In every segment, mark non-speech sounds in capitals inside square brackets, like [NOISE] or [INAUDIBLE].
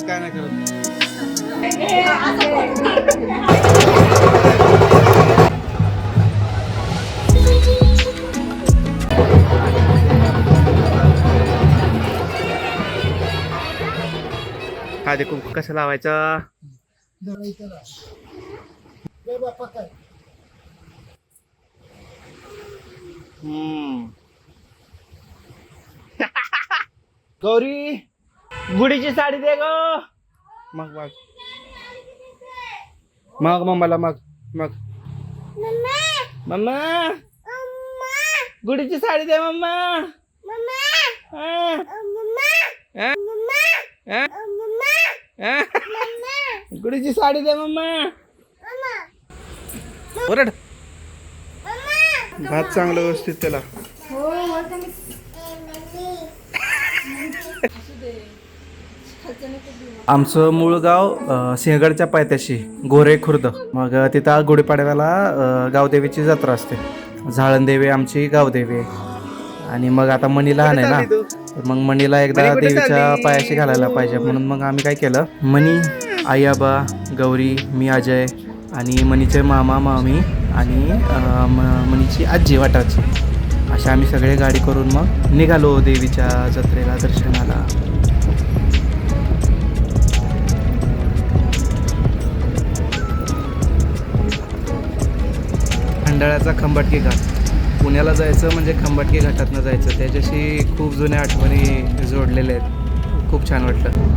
काय नाही करत हा देखो कसं लावायचा हम्म. [LAUGHS] गौरी गुढीची साडी दे ग. मग मग. मग मम्माला मग मग. मम्मा. गुढीची साडी दे मम्मा. हा? हा? गुढीची साडी दे मम्मा. ओरड. भात चांगलं व्यवस्थित त्याला. आमचं मूळ गाव सिंहगडच्या पायथ्याशी गोरे खुर्द. मग तिथं गुढीपाडव्याला गावदेवीची जत्रा असते. झाळणदेवी आमची गावदेवी आहे. आणि मग आता मणी लहान आहे ना तर मग मणीला एकदा देवीच्या पायाशी घालायला पाहिजे. म्हणून मग आम्ही काय केलं? मणी आई आबा गौरी मी अजय आणि मनीचे मामा मामी आणि म- मणीची आजी वाटाची. अशा आम्ही सगळे गाडी करून मग निघालो देवीच्या जत्रेला दर्शनाला. खंडाळ्याचा खंबाटकी घाट. पुण्याला जायचं म्हणजे खंबाटकी घाटातनं जायचं. त्याच्याशी खूप जुन्या आठवणी जोडलेल्या आहेत. खूप छान वाटलं.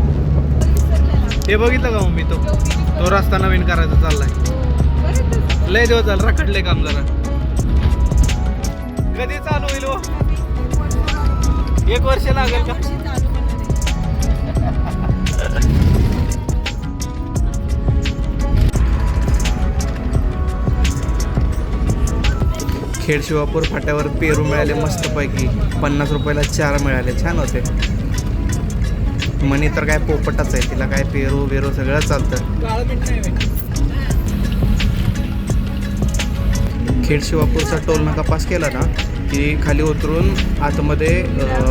हे बघितलं का मग मी तो? तो रस्ता नवीन करायचा चाललाय. लय दिवस झाला रखडले काम जरा. कधी चालू होईल हो? एक वर्ष लागेल का? खेड शिवापूर फाट्यावर पेरू मिळाले मस्तपैकी. पन्नास रुपयाला चार मिळाले. छान होते. मनी तर काय पोपटच आहे तिला काय पेरू बेरू सगळं चालतं. खेड शिवापूरचा टोल नाका पास केला ना की खाली उतरून आतमध्ये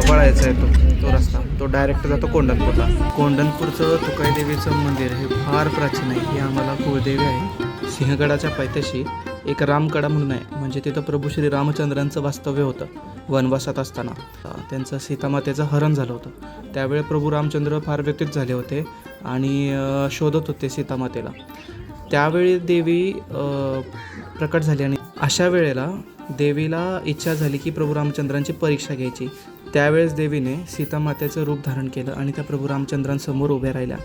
वळायचा आहे तो तो रस्ता. तो डायरेक्ट जातो कोंढणपूरला. कोंढणपूरचं तुकाईदेवीचं मंदिर हे फार प्राचीन आहे ही आम्हाला कुळदेवी आहे. सिंहगडाच्या पायथ्याशी एक रामकडा म्हणून आहे. म्हणजे तिथं प्रभू श्री रामचंद्रांचं वास्तव्य होतं वनवासात असताना. त्यांचं सीतामातेचं हरण झालं होतं. त्यावेळी प्रभू रामचंद्र फार व्यतीत झाले होते आणि शोधत होते सीतामातेला. त्यावेळी देवी प्रकट झाली आणि अशा वेळेला देवीला इच्छा झाली की प्रभू रामचंद्रांची परीक्षा घ्यायची. त्यावेळेस देवीने सीतामातेचं रूप धारण केलं आणि त्या प्रभू रामचंद्रांसमोर उभ्या राहिल्या.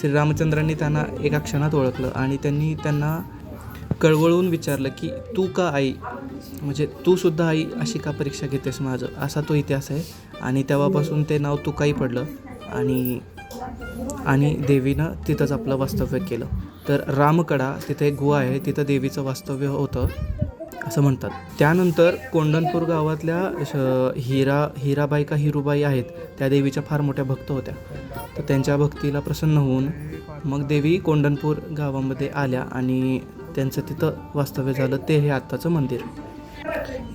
श्रीरामचंद्रांनी त्यांना एका क्षणात ओळखलं आणि त्यांनी त्यांना कळवळून विचारलं की तू का आई? म्हणजे तू सुद्धा आई अशी का परीक्षा घेतेस माझं? असा तो इतिहास आहे. आणि तेव्हापासून ते नाव तुकाई पडलं. आणि आणि देवीनं तिथंच आपलं वास्तव्य केलं. तर रामकडा तिथे एक गुहा आहे तिथं देवीचं वास्तव्य होतं असं म्हणतात. त्यानंतर कोंडनपूर गावातल्या श- हिरा हिराबाई का हिरूबाई आहेत त्या देवीच्या फार मोठ्या भक्त होत्या. तर त्यांच्या भक्तीला प्रसन्न होऊन मग देवी कोंडनपूर गावामध्ये आल्या आणि त्यांचं तिथं वास्तव्य झालं. ते हे आत्ताचं मंदिर.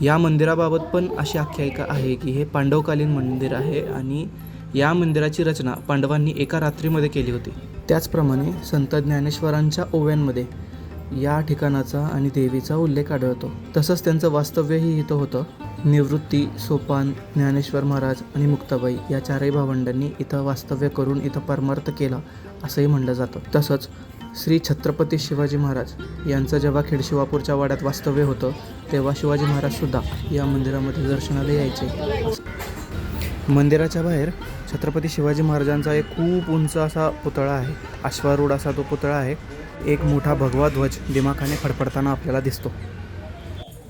या मंदिराबाबत पण अशी आख्यायिका आहे की हे पांडवकालीन मंदिर आहे आणि या मंदिराची रचना पांडवांनी एका रात्रीमध्ये केली होती. त्याचप्रमाणे संत ज्ञानेश्वरांच्या ओव्यांमध्ये या ठिकाणाचा आणि देवीचा उल्लेख आढळतो. तसंच त्यांचं वास्तव्यही इथं होतं. निवृत्ती सोपान ज्ञानेश्वर महाराज आणि मुक्ताबाई या चारही भावंडांनी इथं वास्तव्य करून इथं परमार्थ केला असंही म्हणलं जातं. तसंच श्री छत्रपती शिवाजी महाराज यांचं जेव्हा खेडशिवापूरच्या वाड्यात वास्तव्य होतं तेव्हा शिवाजी महाराजसुद्धा या मंदिरामध्ये दर्शनाला यायचे. मंदिराच्या बाहेर छत्रपती शिवाजी महाराजांचा एक खूप उंच असा पुतळा आहे. अश्वारूढ असा तो पुतळा आहे. एक मोठा भगवा ध्वज दिमाखाने फडफडताना आपल्याला दिसतो.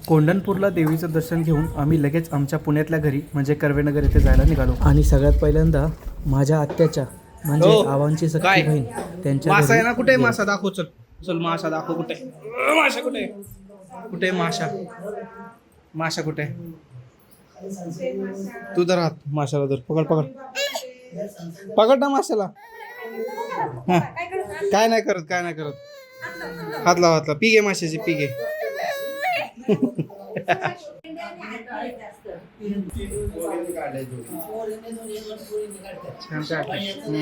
कोंढणपूरला देवीचं दर्शन घेऊन आम्ही लगेच आमच्या पुण्यातल्या घरी म्हणजे कर्वेनगर येथे जायला निघालो. आणि सगळ्यात पहिल्यांदा माझ्या आत्याच्या म्हणजे हो. आवांची सख्खी काय? बहीण त्यांच्या मासा आहे घरी ना कुठे मासा दाखव चल. चल मासा दाखव कुठे? अं, मासा कुठे? कुठे माशा माशा कुठे? तू धर हात माशाला धर. पकड पकड. पकड ना माशाला. हा. काय नाही करत काय नाही करत. हात लाव हात लाव. पी घे माशाची पी घे [LAUGHS] छान काढलं.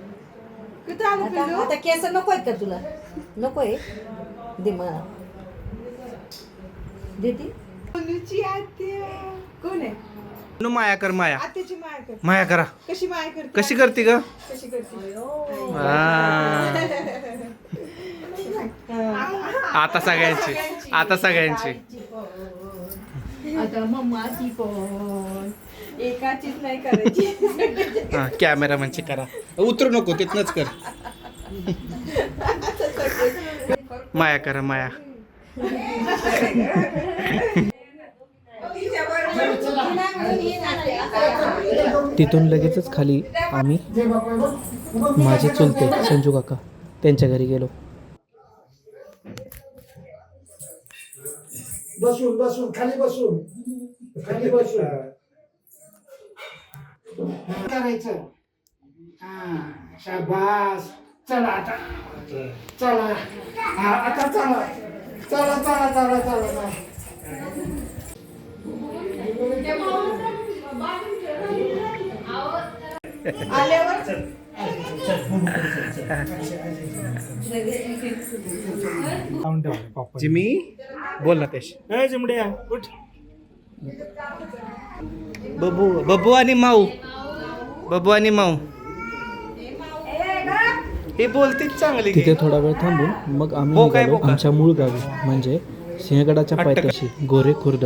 आला आता पिल्लू? आता केस नको आहेत का तुला? नकोय? दे मला. देते. पिल्लूची आत्या. कोण आहे? नु माया कर माया. आत्याची माया कर. माया करा. कशी माया करते? कशी करते ग? कशी करते? आता सगळ्यांची. आता सगळ्यांची. आता मम्माची पण. एकाचीच नाही करायची. हा कॅमेरामॅनची करा. उतरू नको तिथनच कर. माया करा माया. तिथून लगेचच खाली आम्ही माझे चुलते संजू काका त्यांच्या घरी गेलो. बसून बसून खाली बसून. खाली बसून. करायचं? हा शाबास. चला आता. चला. हा आता चला. चला चला चला चला चला. आल्यावर? जिमी बोल ना तेश चिमड्या उठ. बबू बबू आणि माऊ. बबू आणि माऊ हे बोलतेच चांगली तिथे थोडा वेळ थांबून मग आम्ही बोका आहे, निघालो बोका. आमच्या मूळ गावी म्हणजे सिंहगडाच्या. पायथ्याशी गोरे खुर्द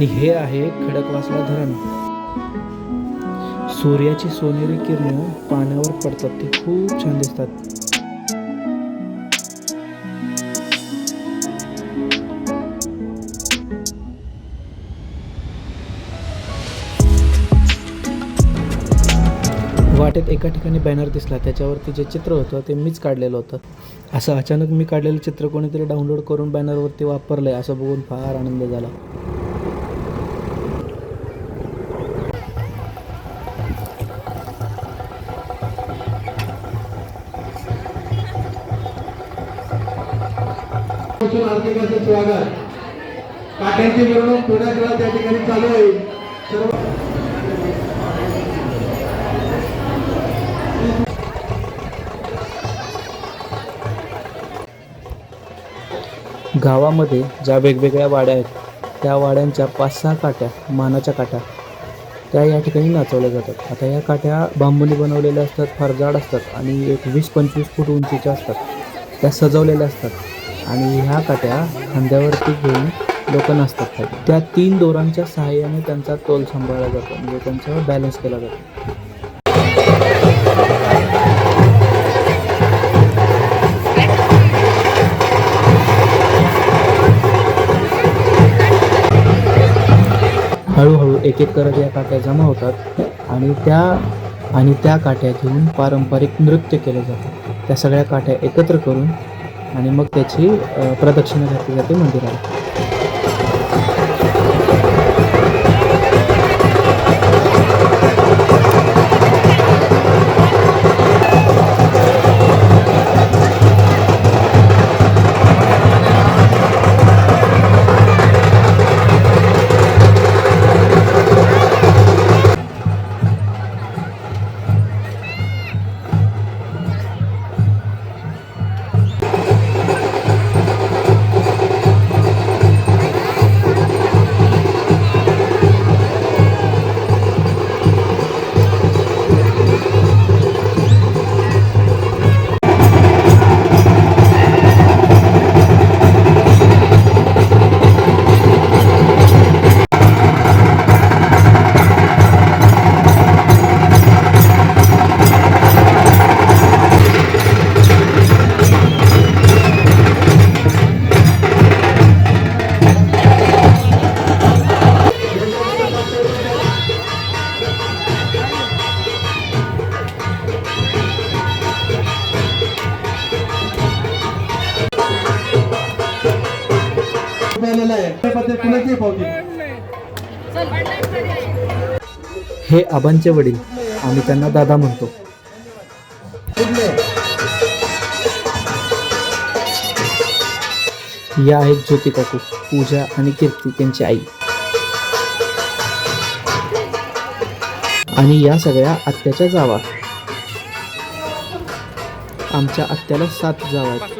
आणि हे आहे खडकवासला धरण. सूर्याची सोनेरी किरण पाण्यावर पडतात ते खूप छान दिसतात. वाटेत एका ठिकाणी बॅनर दिसला त्याच्यावरती जे चित्र होतं ते मीच काढलेलं होतं. असं अचानक मी काढलेलं चित्र कोणीतरी डाउनलोड करून बॅनरवरती वापरलंय असं बघून फार आनंद झाला. बसून आर्थिकाचं स्वागत काट्यांची मिरवणूक थोड्या वेळा त्या ठिकाणी चालू आहे सर्व गावामध्ये ज्या वेगवेगळ्या वाड्या आहेत त्या वाड्यांच्या पाच सहा काट्या मानाच्या काट्या त्या या ठिकाणी नाचवल्या जातात. आता या काट्या बांबूने बनवलेल्या असतात फार जाड असतात आणि एक वीस पंचवीस फूट उंचीच्या असतात. त्या सजवलेल्या असतात. आणि ह्या काट्या खांद्यावरती घेऊन लोक नसतात खाली. त्या तीन दोरांच्या सहाय्याने त्यांचा तोल सांभाळला जातो. म्हणजे त्यांचा बॅलन्स केला जातो. हळूहळू एक एक करत या काट्या जमा होतात आणि त्या आणि त्या काट्या घेऊन पारंपरिक नृत्य केलं जातं. त्या सगळ्या काट्या एकत्र करून आणि मग त्याची प्रदक्षिणा घातली जाते मंदिराला. हे आबांचे वडील आम्ही त्यांना दादा म्हणतो. या आहेत ज्योती काकू पूजा आणि कीर्ती त्यांची आई. आणि या सगळ्या आत्याच्या जावा. आमच्या आत्याला सात जावा आहेत.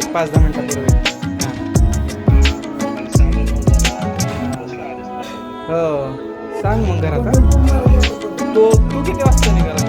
एक पाच दहा मिनटात हो. सांग मग घरात तो तू किती वाजता निघाला?